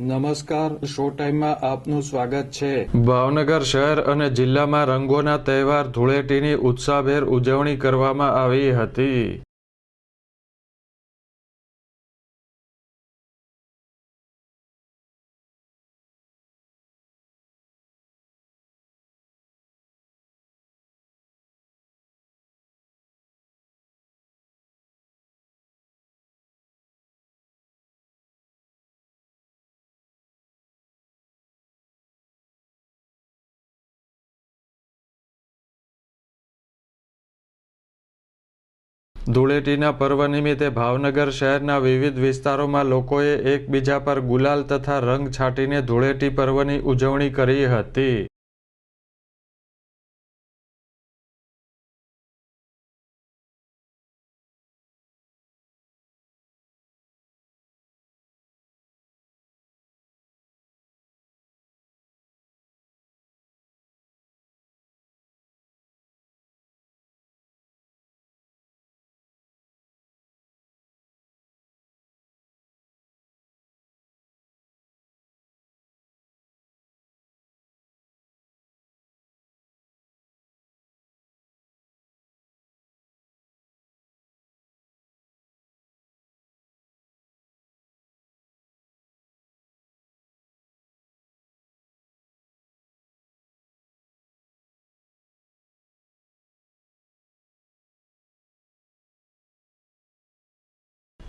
નમસ્કાર, શો ટાઈમમાં આપનું સ્વાગત છે. ભાવનગર શહેર અને જિલ્લામાં રંગોના તહેવાર ધૂળેટીની ઉત્સાહભેર ઉજવણી કરવામાં આવી હતી. ધૂળેટીના પર્વ નિમિત્તે ભાવનગર શહેરના વિવિધ વિસ્તારોમાં લોકોએ એકબીજા પર ગુલાલ તથા રંગ છાંટીને ધૂળેટી પર્વની ઉજવણી કરી હતી.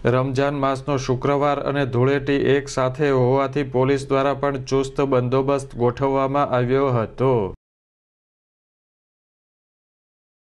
રમજાન માસનો શુક્રવાર અને ધૂળેટી એક સાથે હોવાથી પોલીસ દ્વારા પણ ચુસ્ત બંદોબસ્ત ગોઠવવામાં આવ્યો હતો.